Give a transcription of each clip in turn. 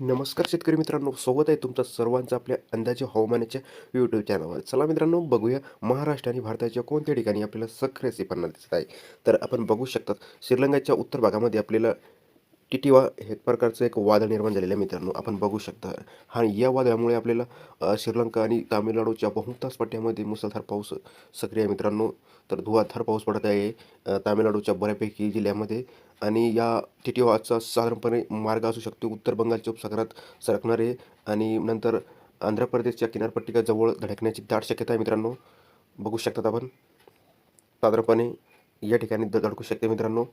नमस्कार शेतकरी मित्रांनो स्वागत आहे तुमचा सर्वांचा आपल्या अंदाजे हवामानाच्या यूट्यूब चॅनलवर चला मित्रांनो बघूया महाराष्ट्र आणि भारताच्या कोणत्या ठिकाणी आपल्याला सक्रिय सिपांना दिसत आहे. तर आपण बघू शकतात श्रीलंकाच्या उत्तर भागामध्ये आपल्याला टिटिवा हे प्रकारचं एक वादळ निर्माण झालेलं आहे मित्रांनो. आपण बघू शकता. आणि या वादळामुळे आपल्याला श्रीलंका आणि तामिळनाडूच्या बहुतांश पट्ट्यामध्ये मुसळधार पाऊस सक्रिय आहे मित्रांनो. तर धुवाधार पाऊस पडत आहे तामिळनाडूच्या बऱ्यापैकी जिल्ह्यामध्ये. आणि या टिटिवाचा साधारणपणे मार्ग असू शकतो. उत्तर बंगालच्या उपसागरात सरकणारे आणि नंतर आंध्र प्रदेशच्या किनारपट्टीच्या जवळ धडकण्याची दाट शक्यता आहे मित्रांनो. बघू शकतात आपण. साधारणपणे या ठिकाणी द धडकू शकते मित्रांनो.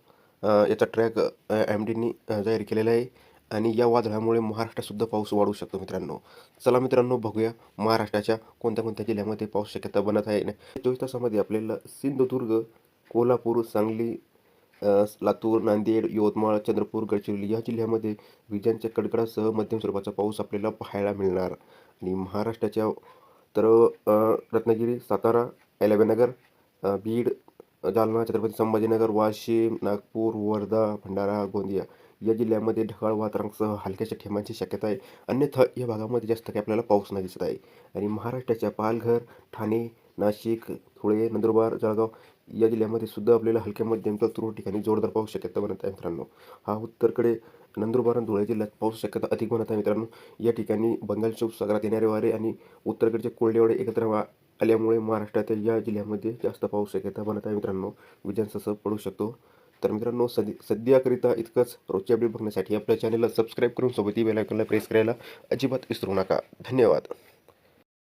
याचा ट्रॅक एम डीनी जाहीर केलेला आहे. आणि या वादळामुळे महाराष्ट्रातसुद्धा पाऊस वाढू शकतो मित्रांनो. चला मित्रांनो बघूया महाराष्ट्राच्या कोणत्या कोणत्या जिल्ह्यामध्ये पाऊस शक्यता बनत आहे. चोवीस तासामध्ये आपल्याला सिंधुदुर्ग कोल्हापूर सांगली लातूर नांदेड यवतमाळ चंद्रपूर गडचिरोली या जिल्ह्यामध्ये विजांच्या कडकडासह मध्यम स्वरूपाचा पाऊस आपल्याला पाहायला मिळणार. आणि महाराष्ट्राच्या तर रत्नागिरी सातारा अहमदनगर बीड जालना छत्रपती संभाजीनगर वाशिम नागपूर वर्धा भंडारा गोंदिया या जिल्ह्यामध्ये ढगाळ वातावरणासह हलक्याच्या ठेमांची शक्यता आहे. अन्यथा या भागामध्ये जास्त काही आपल्याला पाऊस नाही दिसत आहे. आणि महाराष्ट्राच्या पालघर ठाणे नाशिक धुळे नंदुरबार जळगाव या जिल्ह्यामध्ये सुद्धा आपल्याला हलक्या मध्यम तर तुरळक ठिकाणी जोरदार पाऊस शक्यता बनत आहे मित्रांनो. हा उत्तरकडे नंदुरबार आणि धुळे जिल्ह्यात पाऊस शक्यता अधिक बनत आहे मित्रांनो. या ठिकाणी बंगालच्या उपसागरात येणारे वारे आणि उत्तरकडचे कोरडे वारे एकत्र वा- आल्यामुळे महाराष्ट्रातील या जिल्ह्यामध्ये जास्त पाऊस शक्यता बनत आहे. मित्रांनो विजांसह पडू शकतो. तर मित्रांनो सध्या सध्याकरिता इतकंच रोजची अपडेट बघण्यासाठी आपल्या चॅनलला सबस्क्राईब करून सोबत बेल आयकॉनला प्रेस करायला अजिबात विसरू नका. धन्यवाद.